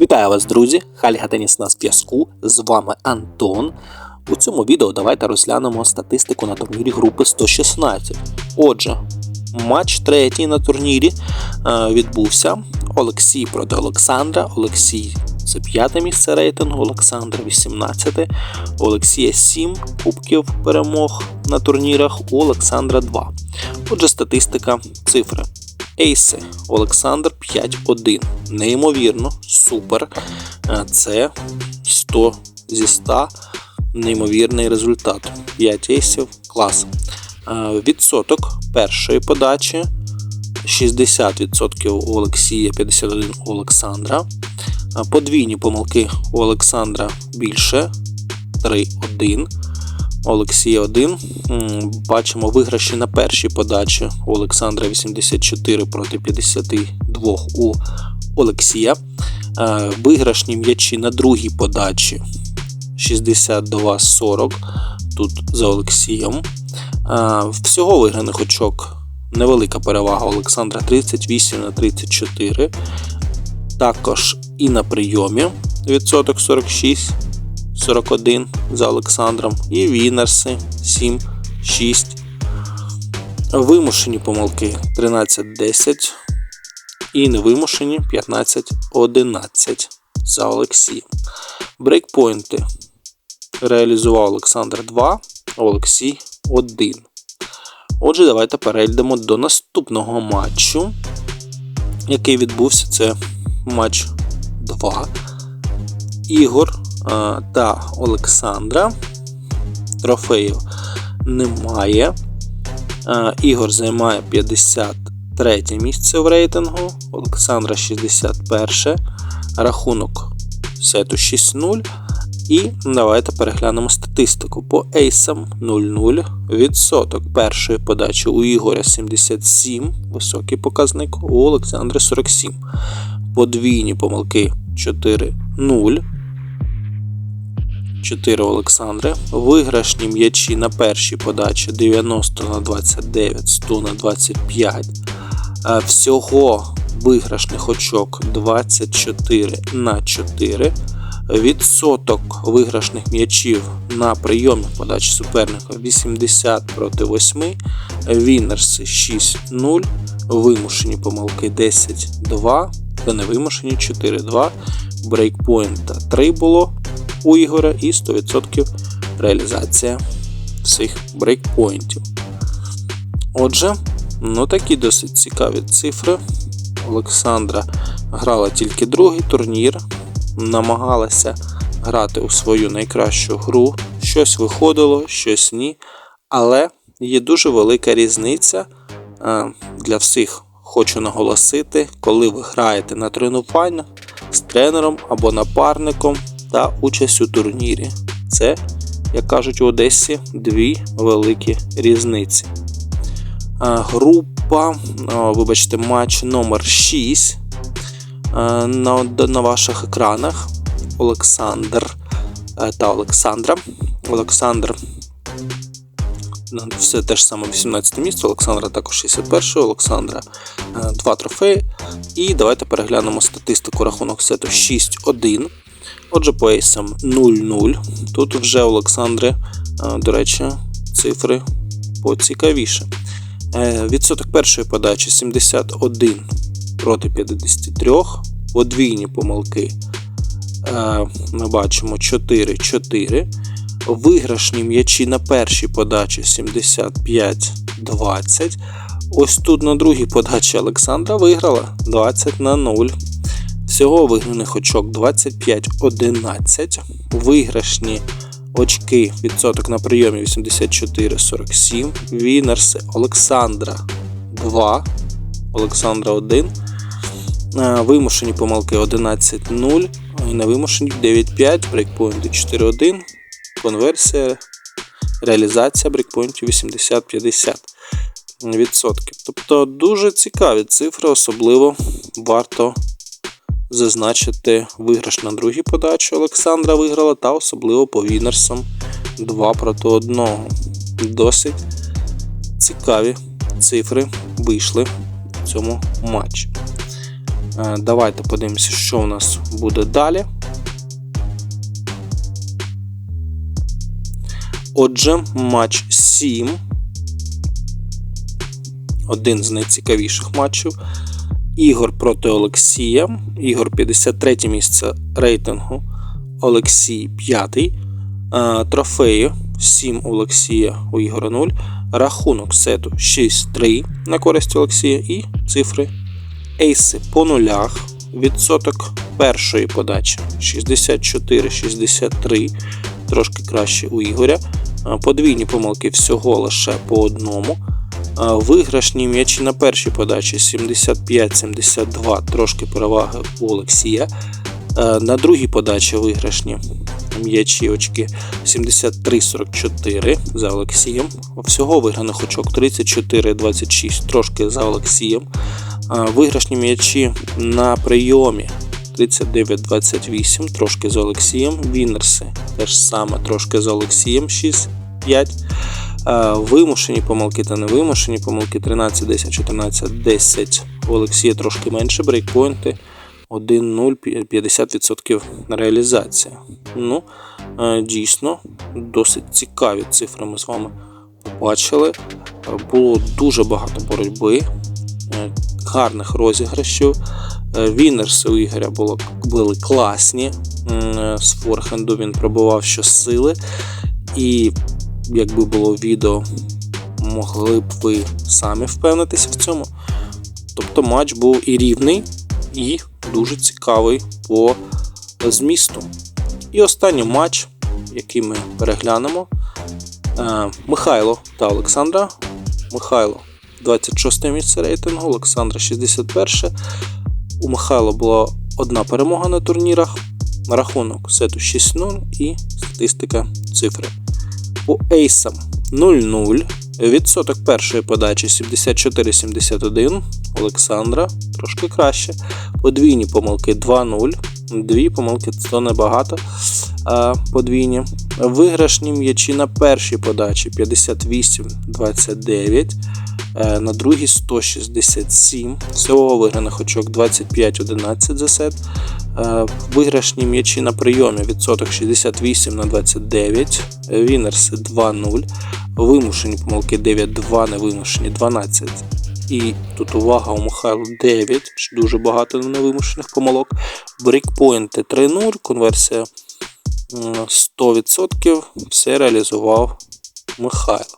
Вітаю вас, друзі! Хальга Теніс на зв'язку. З вами Антон. У цьому відео давайте розглянемо статистику на турнірі групи 116. Отже, матч третій на турнірі е, відбувся. Олексій проти Олександра. Олексій це п'яте місце рейтингу, Олександр 18. У Олексія 7 кубків перемог на турнірах, у Олександра 2. Отже, статистика цифри. Ейси Олександр 5-1. Неймовірно, супер. Е, Це 100 зі 100. Неймовірний результат. 5 ейсів, клас. Е, Відсоток першої подачі. 60% у Олексія, 51 у Олександра. Е, Подвійні помилки у Олександра більше 3-1. Олексія 1. Бачимо виграші на першій подачі у Олександра 84 проти 52 у Олексія. Е, Виграшні м'ячі на другій подачі 62-40 тут за Олексієм. Е, Всього виграних очок невелика перевага Олександра 38 на 34. Також і на прийомі відсоток 46. 41 за Олександром і Вінерси 7, 6. Вимушені помилки 13-10 і невимушені 15-11 за Олексієм. Брейкпойнти реалізував Олександр 2, Олексій 1. Отже, давайте перейдемо до наступного матчу, який відбувся. Це матч 2. Ігор е, та Олександра. Трофеїв немає. Е, Ігор займає 53 місце в рейтингу, Олександра 61. Рахунок сету 6-0. І давайте переглянемо статистику. По ейсам 0-0. Відсоток першої подачі у Ігоря 77, високий показник, у Олександра 47. Подвійні помилки 4-0. 4 Олександри. Виграшні м'ячі на першій подачі 90 на 29, 100 на 25. Е, Всього виграшних очок 24 на 4. Відсоток виграшних м'ячів на прийомі подачі суперника 80 проти 8. Вінерси 6-0. Вимушені помилки 10-2 та невимушені 4-2. Брейкпоінта 3 було у Ігоря і 100% реалізація всіх брейкпоінтів. Отже, ну такі досить цікаві цифри. Олександра грала тільки другий турнір, намагалася грати у свою найкращу гру. Щось виходило, щось ні. Але є дуже велика різниця е, для всіх. Хочу наголосити, коли ви граєте на тренуваннях з тренером або напарником та участь у турнірі. Це, як кажуть у Одесі, дві великі різниці. Група, вибачте, матч номер 6 на, ваших екранах. Олександр та Олександра. Олександр. ну, Все те ж саме 18 місце, Олександра також 61, Олександра 2 трофеї. І давайте переглянемо статистику рахунок сету 6-1. Отже, по ейсам 0-0. Тут вже Олександри, е, до речі, цифри поцікавіше. Е, Відсоток першої подачі 71 проти 53. Подвійні помилки е, ми бачимо 4-4. Виграшні м'ячі на першій подачі 75-20. Ось тут на другій подачі Олександра виграла 20 на 0. Всього виграних очок 25-11. Виграшні очки відсоток на прийомі 84-47. Вінерси Олександра 2. Олександра 1. Е, Вимушені помилки 11-0. І невимушені 9-5. Брейкпоінти 4-1. Конверсія. Реалізація брейкпоінтів 80-50 відсотків. Тобто дуже цікаві цифри, особливо варто зазначити виграш на другій подачі Олександра виграла та особливо по Вінерсам 2 проти 1. Досить цікаві цифри вийшли в цьому матчі. Е, Давайте подивимося, що у нас буде далі. Отже, матч 7. Один з найцікавіших матчів. Ігор проти Олексія. Ігор 53 місце рейтингу. Олексій 5. Е, Трофеї 7 у Олексія у Ігора 0. Рахунок сету 6-3 на користь Олексія і цифри ейси по нулях. Відсоток першої подачі 64-63, трошки краще у Ігоря. Е, Подвійні помилки всього лише по одному. Виграшні м'ячі на першій подачі 75-72, трошки переваги у Олексія. На другій подачі виграшні м'ячі очки 73-44 за Олексієм. Всього виграних очок 34-26, трошки за Олексієм. Виграшні м'ячі на прийомі 39-28, трошки за Олексієм. Вінерси теж саме трошки за Олексієм 6-5. Е, Вимушені помилки та невимушені помилки 13, 10, 14, 10. У Олексія трошки менше брейкпойнти 1-0, 50% реалізація. Ну, е, дійсно, досить цікаві цифри ми з вами побачили. Е, Було дуже багато боротьби, гарних розіграшів. Вінерси у Ігоря були класні. З форхенду він пробував щосили. І якби було відео, могли б ви самі впевнитися в цьому. Тобто матч був і рівний, і дуже цікавий по змісту. І останній матч, який ми переглянемо. Е, Михайло та Олександра. Михайло 26 місце рейтингу, Олександра 61. У Михайла була одна перемога на турнірах. Рахунок сету 6-0 і статистика цифри. По ейсам 0-0. Відсоток першої подачі 74-71. Олександра трошки краще. Подвійні помилки 2-0. Дві помилки це небагато. Подвійні. Виграшні м'ячі на першій подачі 58-29. Е, На другій 167. Всього виграних очок 25-11 за сет. Е, Виграшні м'ячі на прийомі відсоток 68 на 29. Вінерси 2-0. Вимушені помилки 9-2, невимушені 12. І тут увага у Михайло 9, дуже багато невимушених помилок. Брейкпойнти 3-0, конверсія 100%. Все реалізував Михайло.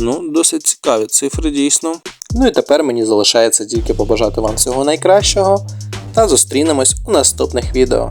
Ну, досить цікаві цифри, дійсно. Ну і тепер мені залишається тільки побажати вам всього найкращого та зустрінемось у наступних відео.